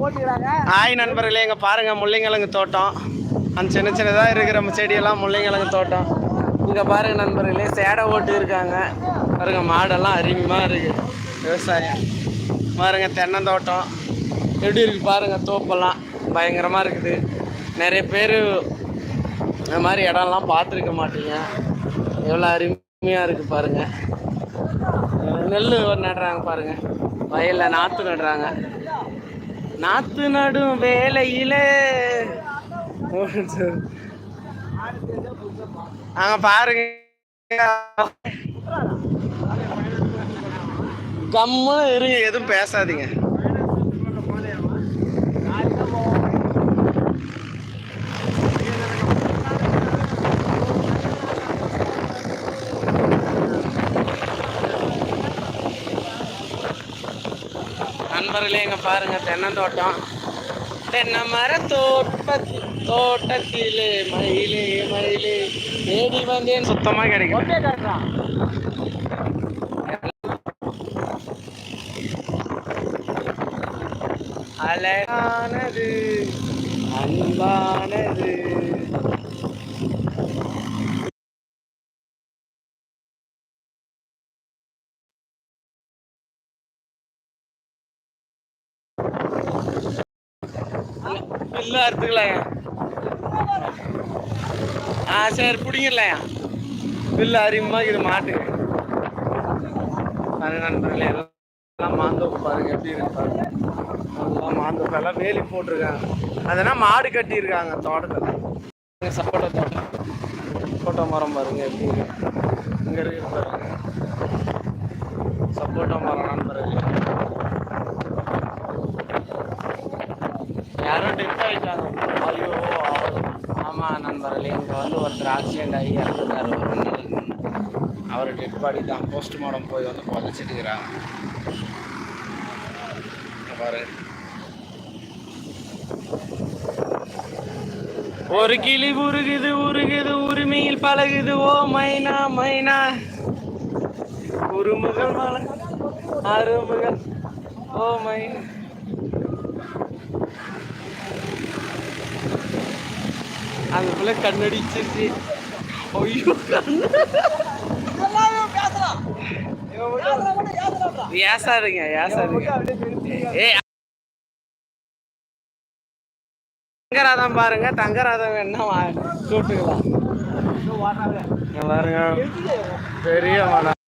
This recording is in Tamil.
ஹாய் நண்பர்களே இங்கே பாருங்க முள்ளிங்கிழங்கு தோட்டம். அந்த சின்ன சின்னதாக இருக்கிற செடியெல்லாம் முள்ளிங்கிழங்கு தோட்டம். இங்கே பாருங்க நண்பர்களே சேடை ஓட்டு இருக்காங்க. பாருங்க மாடெல்லாம் அருமையாக இருக்கு. விவசாயம். பாருங்க தென்னந்தோட்டம். எப்படி இருக்கு பாருங்க தோப்பெல்லாம். பயங்கரமாக இருக்குது. நிறைய பேர் இந்த மாதிரி இடம்லாம் பார்த்துருக்க மாட்டீங்க. எவ்வளோ அருமையாக இருக்குது பாருங்கள் நெல் நடுறாங்க பாருங்கள் வயலில் நாற்று நடுறாங்க. நாத்து நடும் வேலையில. அங்க பாருங்க. கம்முன்னு இருங்க எதுவும் பேசாதீங்க. நண்பர்களே இங்க பாருங்க தென்னந்தோட்டம். தென்னை மர தோட்டத்தி தோட்டத்திலே மயிலே மயிலே தேடி வந்தேன் சுத்தமா கிடைக்கும் அழகானது அன்பானது. இல்ல அறுத்துக்கலாயா ஆ சரி பிடிங்கலையா பில்லு அதிகமாக இது மாட்டு? அது நண்பர்களே எல்லாம் மாந்தோப்பு பாருங்க எப்படி இருக்கு பாருங்க. எல்லாம் மாந்தோப்பு எல்லாம் வேலி போட்டிருக்காங்க. அதெல்லாம் மாடு கட்டியிருக்காங்க தோட்டத்தில். சப்போட்டா தோட்டம். சப்போட்டா மரம் பாருங்க எப்படி இருக்கு. இங்கே இருக்கு பாருங்க. சப்போட்டா மரம் நண்பர்களே. யாரோ டெத் ஆகிட்டாங்க ஐயோ ஆமாம் நண்பர்களே இங்கே வந்து ஒருத்தர் ஆக்சிடென்ட் ஆகி இறந்துட்டார் ஒரு ரெண்டு அவர் டெட் பாடி தான். போஸ்ட்மார்ட்டம் போய் வந்து புதைச்சிட்டுக்கிறாங்க பாரு. ஒரு கிளி உருகுது உருகுது உரிமையில் பழகுது. ஓ மைனா மைனா. உருமுகள் மலை அருமுகள் ஓ மைனா. அந்த பிள்ளை கண்ணடிச்சிருச்சு. ஐயோ ஏசாதுங்க ஏசாதுங்க ஏ தங்கராதம் பாருங்க தங்கராதம் வேணா இங்க பாருங்க. பெரிய மரம்